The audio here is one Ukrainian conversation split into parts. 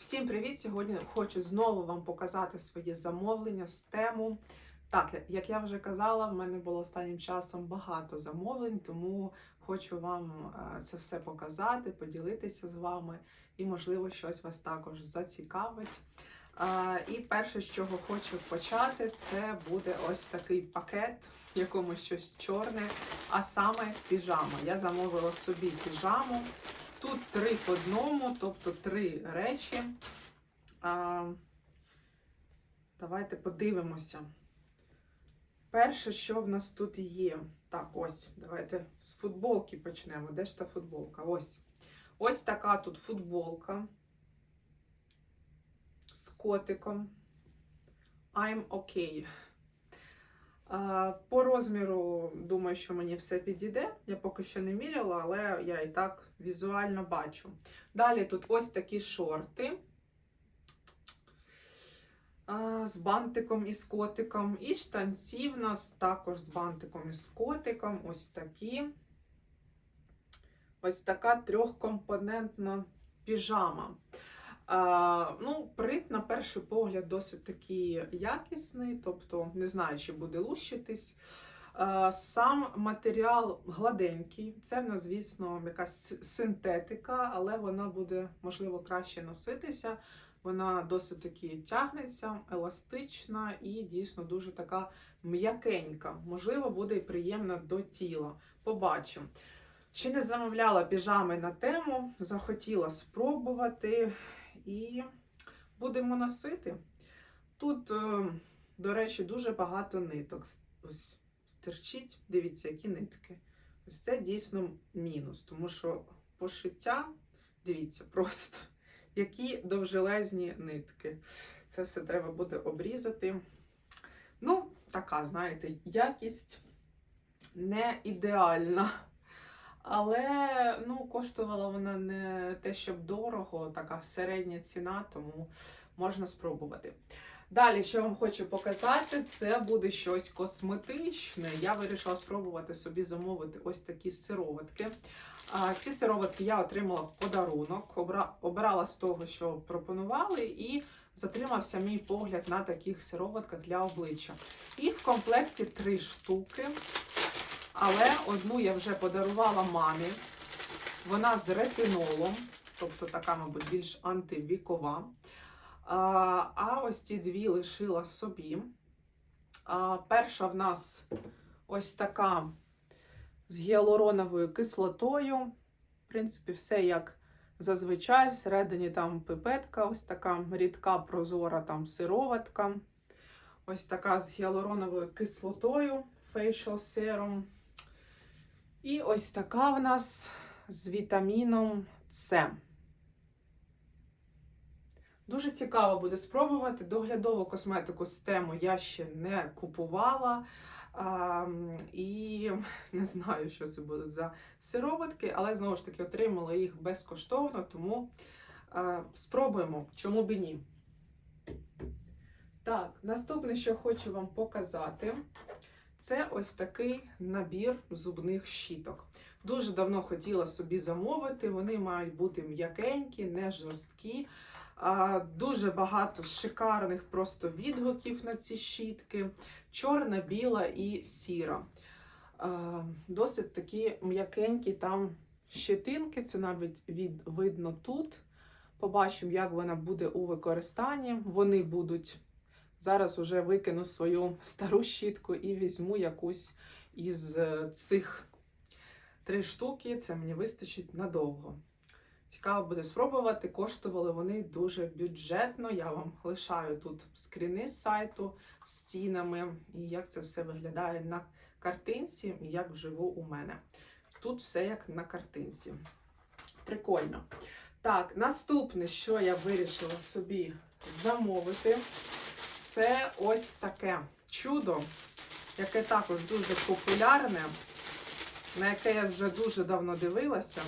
Всім привіт! Сьогодні хочу знову вам показати своє замовлення з тему. Так, як я вже казала, в мене було останнім часом багато замовлень, тому хочу вам е, це все показати, поділитися з вами і, можливо, щось вас також зацікавить. Е, І перше, з чого хочу почати, це буде ось такий пакет, в якому щось чорне, а саме піжама. Я замовила собі піжаму. Тут три в одному, тобто три речі. А, Давайте подивимося. Перше, що в нас тут є. Так, ось, давайте з футболки почнемо. Де ж та футболка? Ось. Ось така тут футболка з котиком. I'm okay. А, По розміру, думаю, що мені все підійде. Я поки що не міряла, але я і так візуально бачу. Далі тут ось такі шорти з бантиком і з котиком. І штанці в нас також з бантиком і з котиком. Ось такі. Ось така трьохкомпонентна піжама. Ну, Прит, на перший погляд, досить такий якісний, тобто не знаю, чи буде лущитись. Сам матеріал гладенький. Це в нас, звісно, якась синтетика, але вона буде, можливо, краще носитися. Вона досить таки тягнеться, еластична і дійсно дуже така м'якенька. Можливо, буде і приємна до тіла. Побачимо. Ще не замовляла піжами на тему, захотіла спробувати і будемо носити. Тут, е, до речі, дуже багато ниток. Ось стирчить, дивіться, які нитки. Ось це дійсно мінус, тому що пошиття, дивіться, просто які довжелезні нитки. Це все треба буде обрізати. Ну, така, знаєте, якість не ідеальна. Але ну, коштувала вона не те, щоб дорого, така середня ціна, тому можна спробувати. Далі, що вам хочу показати, це буде щось косметичне. Я вирішила спробувати собі замовити ось такі сироватки. Ці сироватки я отримала в подарунок, обра... обрала з того, що пропонували, і затримався мій погляд на таких сироватках для обличчя. Їх в комплекті три штуки. Але одну я вже подарувала мамі. Вона з ретинолом, тобто така, мабуть, більш антивікова. А, ось ці дві лишила собі. Перша в нас ось така з гіалуроновою кислотою. В принципі, все як зазвичай. Всередині там пипетка, ось така рідка прозора там сироватка. Ось така з гіалуроновою кислотою Facial Serum. І ось така в нас з вітаміном С. Дуже цікаво буде спробувати. Доглядову косметику з тему я ще не купувала. А, і не знаю, що це будуть за сироватки, але знову ж таки отримала їх безкоштовно, тому а, спробуємо, чому б і ні. Так, наступне, що хочу вам показати, це ось такий набір зубних щіток. Дуже давно хотіла собі замовити, вони мають бути м'якенькі, не жорсткі. Дуже багато шикарних просто відгуків на ці щітки. Чорна, біла і сіра. Досить такі м'якенькі там щетинки, це навіть від, видно тут. Побачимо, як вона буде у використанні. Вони будуть. Зараз уже викину свою стару щітку і візьму якусь із е, цих три штуки. Це мені вистачить надовго. Цікаво буде спробувати. Коштували вони дуже бюджетно. Я вам лишаю тут скріни з сайту з цінами, і як це все виглядає на картинці, і як вживу у мене. Тут все як на картинці. Прикольно. Так, наступне, що я вирішила собі замовити, це ось таке чудо, яке також дуже популярне, на яке я вже дуже давно дивилася.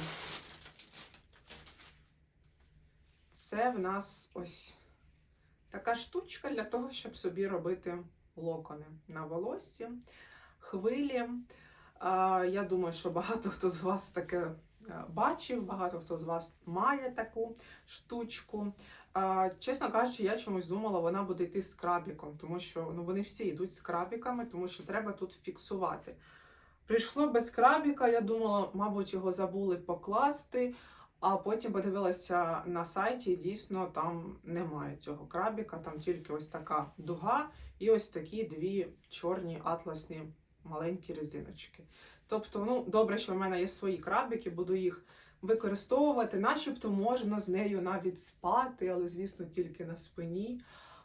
Це в нас ось така штучка для того, щоб собі робити локони на волоссі, хвилі. Я думаю, що багато хто з вас таке бачив, багато хто з вас має таку штучку. Чесно кажучи, я чомусь думала, вона буде йти з крабіком, тому що ну, вони всі йдуть з крабіками, тому що треба тут фіксувати. Прийшло без крабіка, я думала, мабуть, його забули покласти, а потім подивилася на сайті, і дійсно там немає цього крабіка, там тільки ось така дуга і ось такі дві чорні атласні маленькі резиночки. Тобто, ну, добре, що в мене є свої крабики, буду їх використовувати, начебто можна з нею навіть спати, але, звісно, тільки на спині.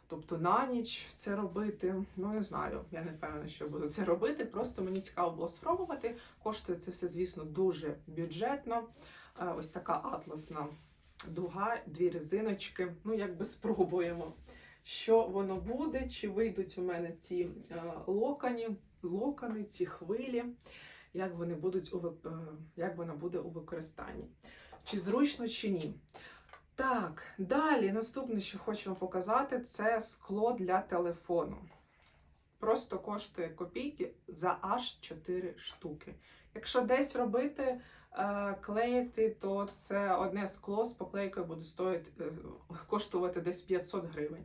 Тобто на ніч це робити. Ну, не знаю, я не впевнена, що буду це робити. Просто мені цікаво було спробувати. Коштує це все, звісно, дуже бюджетно. Е, Ось така атласна дуга, дві резиночки. Ну, якби спробуємо, що воно буде, чи вийдуть у мене ці е, локоні, локони, ці хвилі, як вони будуть у е, як вона буде у використанні. Чи зручно, чи ні. Так, далі наступне, що хочемо показати, це скло для телефону. Просто коштує копійки за аж 4 штуки. Якщо десь робити, е, клеїти, то це одне скло з поклейкою буде стоїти, е, коштувати десь 500 гривень.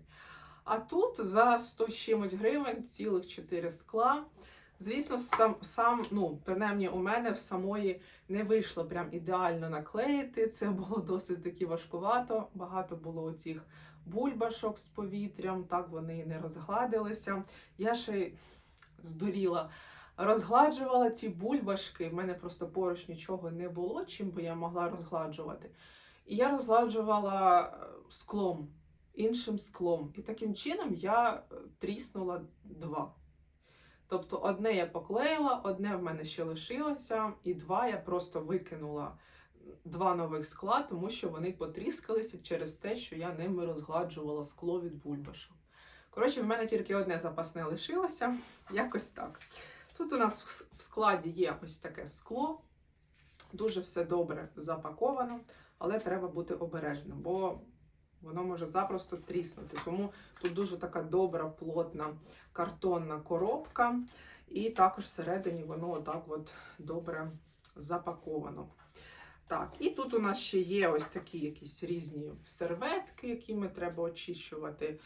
А тут за 100 чимось гривень цілих 4 скла. Звісно, сам, сам, ну, принаймні у мене в самої не вийшло прям ідеально наклеїти. Це було досить таки важкувато. Багато було оцих бульбашок з повітрям, так вони не розгладилися. Я ще здуріла. Розгладжувала ці бульбашки. В мене просто поруч нічого не було, чим би я могла розгладжувати. І я розгладжувала е, склом, іншим склом. І таким чином я тріснула два. Тобто одне я поклеїла, одне в мене ще лишилося, і два я просто викинула два нових скла, тому що вони потріскалися через те, що я ними розгладжувала скло від бульбашок. Коротше, в мене тільки одне запасне лишилося, якось так. Тут у нас в складі є ось таке скло, дуже все добре запаковано, але треба бути обережним, бо воно може запросто тріснути. Тому тут дуже така добра, плотна картонна коробка, і також всередині воно отак от добре запаковано. Так, і тут у нас ще є ось такі якісь різні серветки, якими треба очищувати.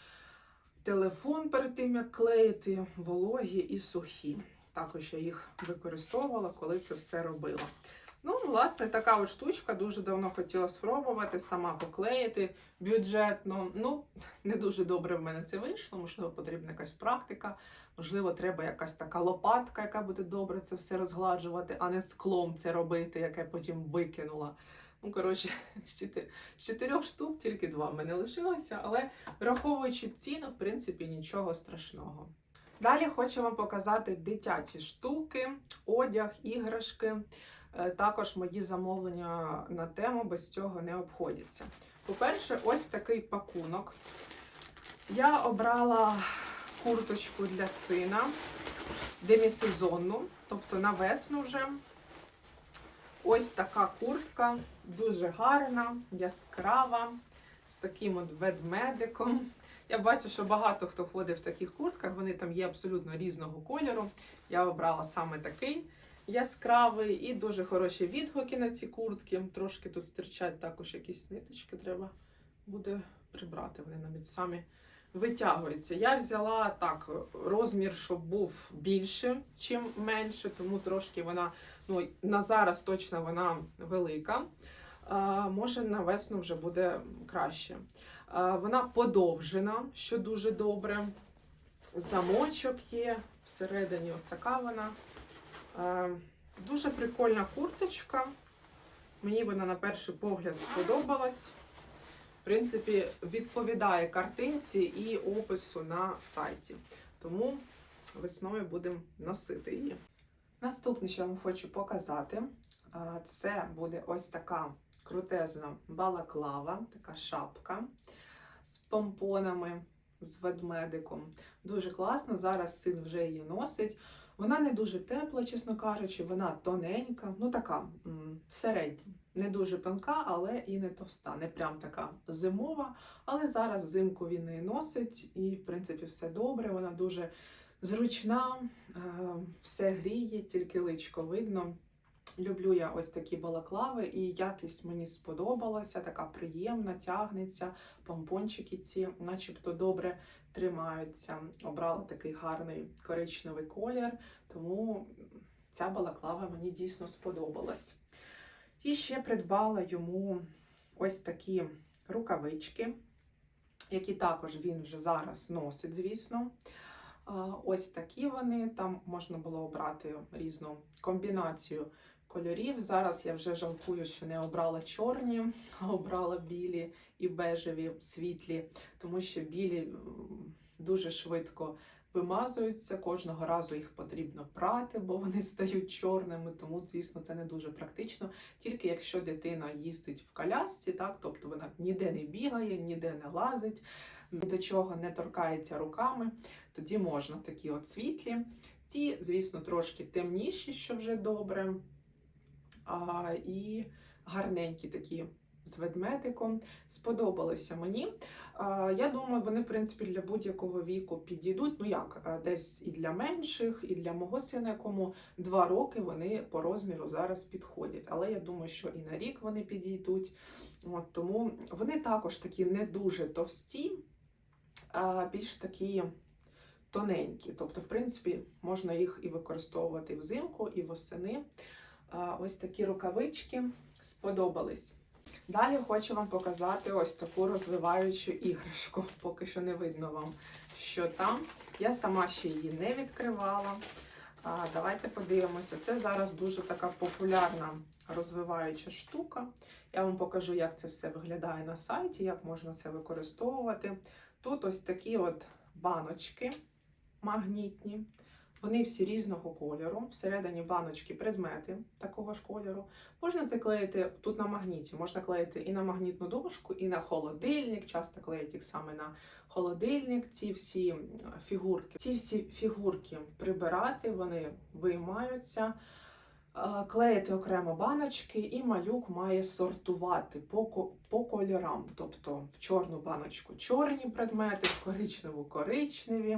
Телефон перед тим, як клеїти, вологі і сухі. Також я їх використовувала, коли це все робила. Ну, власне, така от штучка дуже давно хотіла спробувати, сама поклеїти бюджетно. Ну, не дуже добре в мене це вийшло. Можливо, потрібна якась практика. Можливо, треба якась така лопатка, яка буде добре це все розгладжувати, а не склом це робити, яке потім викинула. Ну, коротше, з чотирьох штук тільки два в мене лишилося, але враховуючи ціну, в принципі, нічого страшного. Далі хочу вам показати дитячі штуки, одяг, іграшки. Е, Також мої замовлення на тему без цього не обходяться. По-перше, ось такий пакунок. Я обрала курточку для сина демісезонну, тобто на весну вже. Ось така куртка, дуже гарна, яскрава, з таким от ведмедиком. Я бачу, що багато хто ходить в таких куртках, вони там є абсолютно різного кольору. Я обрала саме такий яскравий і дуже хороші відгуки на ці куртки. Трошки тут стирчать також якісь ниточки, треба буде прибрати. Вони навіть самі витягуються. Я взяла так розмір, щоб був більше, чим менше, тому трошки вона, ну на зараз точно вона велика. А, може на весну вже буде краще. А, вона подовжена, що дуже добре. Замочок є, всередині ось така вона. Е, Дуже прикольна курточка. Мені вона на перший погляд сподобалась. В принципі, відповідає картинці і опису на сайті. Тому весною будемо носити її. Наступне, що я вам хочу показати, е, це буде ось така крутезна балаклава, така шапка з помпонами, з ведмедиком. Дуже класно. Зараз син вже її носить. Вона не дуже тепла, чесно кажучи, вона тоненька, ну така середня. Не дуже тонка, але і не товста. Не прям така зимова. Але зараз взимку він її носить, і, в принципі, все добре. Вона дуже зручна, е, все гріє, тільки личко видно. Люблю я ось такі балаклави, і якість мені сподобалася, така приємна, тягнеться, помпончики ці, начебто добре тримаються. Обрала такий гарний коричневий колір, тому ця балаклава мені дійсно сподобалась. І ще придбала йому ось такі рукавички, які також він вже зараз носить, звісно. Ось такі вони. Там можна було обрати різну комбінацію кольорів. Зараз я вже жалкую, що не обрала чорні, а обрала білі і бежеві світлі, тому що білі дуже швидко вимазуються. Кожного разу їх потрібно прати, бо вони стають чорними. Тому, звісно, це не дуже практично. Тільки якщо дитина їздить в колясці, так тобто вона ніде не бігає, ніде не лазить, ні до чого не торкається руками, тоді можна такі от світлі. Ті, звісно, трошки темніші, що вже добре. А, і гарненькі такі з ведмедиком. Сподобалося мені. Я думаю, вони, в принципі, для будь-якого віку підійдуть. Ну як, е, десь і для менших, і для мого сина, якому два роки вони по розміру зараз підходять. Але я думаю, що і на рік вони підійдуть. От, тому вони також такі не дуже товсті, а більш такі тоненькі. Тобто, в принципі, можна їх і використовувати взимку, і восени. Ось такі рукавички сподобались. Далі хочу вам показати ось таку розвиваючу іграшку. Поки що не видно вам, що там. Я сама ще її не відкривала. Давайте подивимося. Це зараз дуже така популярна розвиваюча штука. Я вам покажу, як це все виглядає на сайті, як можна це використовувати. Тут ось такі от баночки магнітні. Вони всі різного кольору. Всередині баночки предмети такого ж кольору. Можна це клеїти тут на магніті. Можна клеїти і на магнітну дошку, і на холодильник. Часто клеять їх саме на холодильник. Ці всі фігурки. Ці всі фігурки прибирати, вони виймаються. Клеїти окремо баночки, і малюк має сортувати по, по кольорам. Тобто в чорну баночку чорні предмети, в коричневу коричневі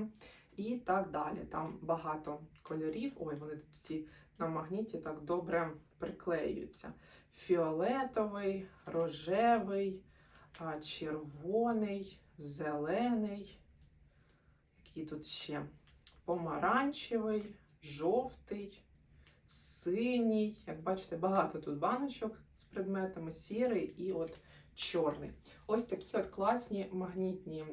і так далі. Там багато кольорів. Ой, вони тут всі на магніті так добре приклеюються. Фіолетовий, рожевий, червоний, зелений. Який тут ще помаранчевий, жовтий, синій. Як бачите, багато тут баночок з предметами, сірий і от чорний. Ось такі от класні магнітні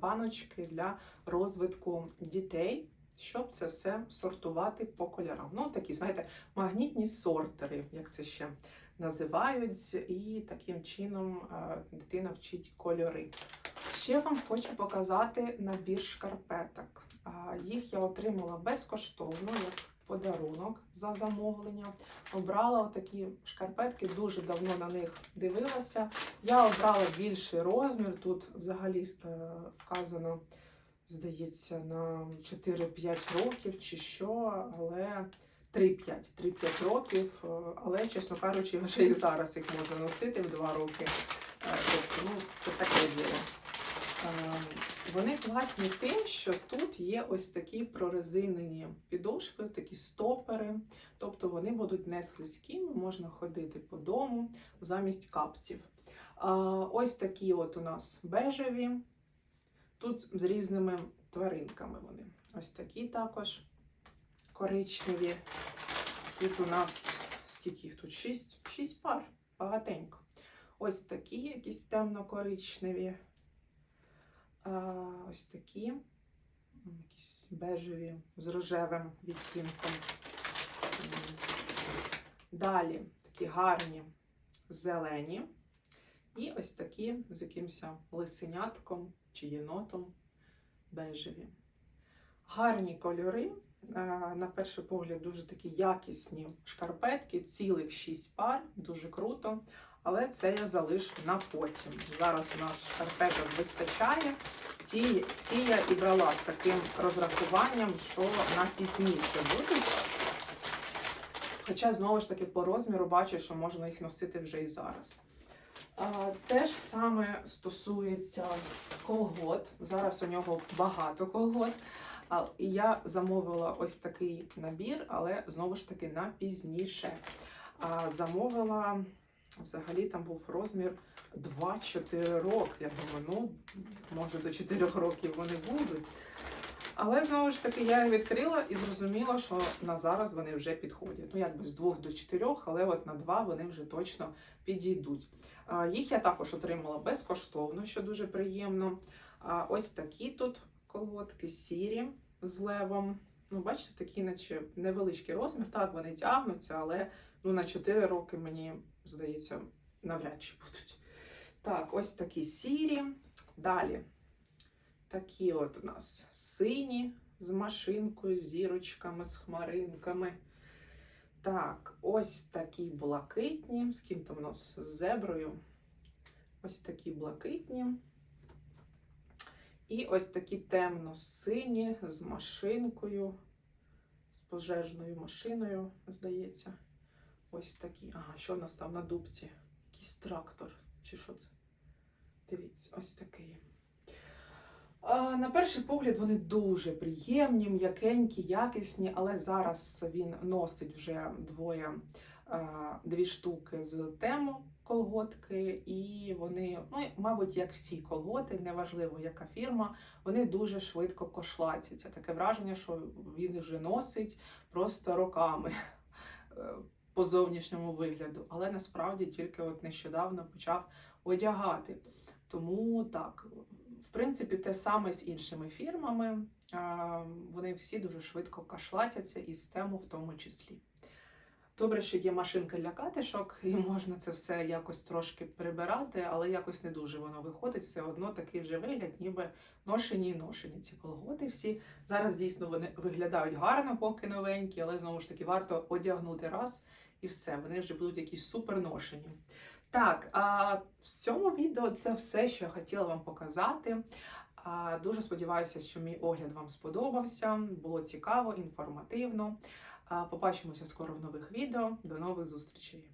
баночки для розвитку дітей, щоб це все сортувати по кольорам. Ну, такі, знаєте, магнітні сортери, як це ще називають, і таким чином дитина вчить кольори. Ще вам хочу показати набір шкарпеток. Їх я отримала безкоштовно як подарунок за замовлення. Обрала отакі шкарпетки, дуже давно на них дивилася. Я обрала більший розмір. Тут взагалі е, вказано, здається, на 4-5 років чи що, але 3-5 3-5 років. е, Але, чесно кажучи, вже і зараз їх можна носити в 2 роки. Е, Тобто, ну, це таке діло. Е, Вони класні тим, що тут є ось такі прорезинені підошви, такі стопери. Тобто вони будуть не слизькими, можна ходити по дому замість капців. Ось такі от у нас бежеві. Тут з різними тваринками вони. Ось такі також коричневі. Тут у нас скільки їх тут? Шість, шість пар, багатенько. Ось такі, якісь темно-коричневі. Ось такі. Якісь бежеві з рожевим відтінком. Далі такі гарні зелені. І ось такі з якимось лисенятком чи єнотом бежеві. Гарні кольори. На перший погляд, дуже такі якісні шкарпетки, цілих 6 пар, дуже круто. Але це я залишу на потім. Зараз у нас шкарпеток вистачає. Ті, ці я і брала з таким розрахуванням, що на пізніше будуть. Хоча, знову ж таки, по розміру бачу, що можна їх носити вже і зараз. Те ж саме стосується колгот. Зараз у нього багато колгот. І я замовила ось такий набір, але знову ж таки на пізніше. Замовила взагалі там був розмір 2-4 роки. Я думаю, ну може до 4 років вони будуть. Але знову ж таки я їх відкрила і зрозуміла, що на зараз вони вже підходять. Ну, якби з 2 до 4, але от на 2 вони вже точно підійдуть. Їх я також отримала безкоштовно, що дуже приємно. Ось такі тут колготки сірі з левом. Ну, бачите, такі, наче невеличкий розмір. Так, вони тягнуться, але ну, на 4 роки, мені здається, навряд чи будуть. Так, ось такі сірі. Далі. Такі от у нас сині з машинкою, зірочками, з хмаринками. Так, ось такі блакитні. З ким там у нас з зеброю. Ось такі блакитні. І ось такі темно-сині з машинкою, з пожежною машиною, здається. Ось такі. Ага, що в нас там на дубці? Якийсь трактор. Чи що це? Дивіться, ось такий. А, На перший погляд вони дуже приємні, м'якенькі, якісні, але зараз він носить вже двоє, дві штуки з тему колготки, і вони, ну, мабуть, як всі колготи, неважливо яка фірма, вони дуже швидко кошлатяться. Таке враження, що він вже носить просто роками е, по зовнішньому вигляду, але насправді тільки от нещодавно почав одягати. Тому так, в принципі, те саме з іншими фірмами. Вони всі дуже швидко кашлатяться і з тему в тому числі. Добре, що є машинка для катишок, і можна це все якось трошки прибирати, але якось не дуже воно виходить. Все одно такий вже вигляд, ніби ношені і ношені ці колготи всі. Зараз дійсно вони виглядають гарно, поки новенькі, але знову ж таки варто одягнути раз і все. Вони вже будуть якісь супер ношені. Так, а в цьому відео це все, що я хотіла вам показати. Дуже сподіваюся, що мій огляд вам сподобався. Було цікаво, інформативно. Побачимося скоро в нових відео. До нових зустрічей!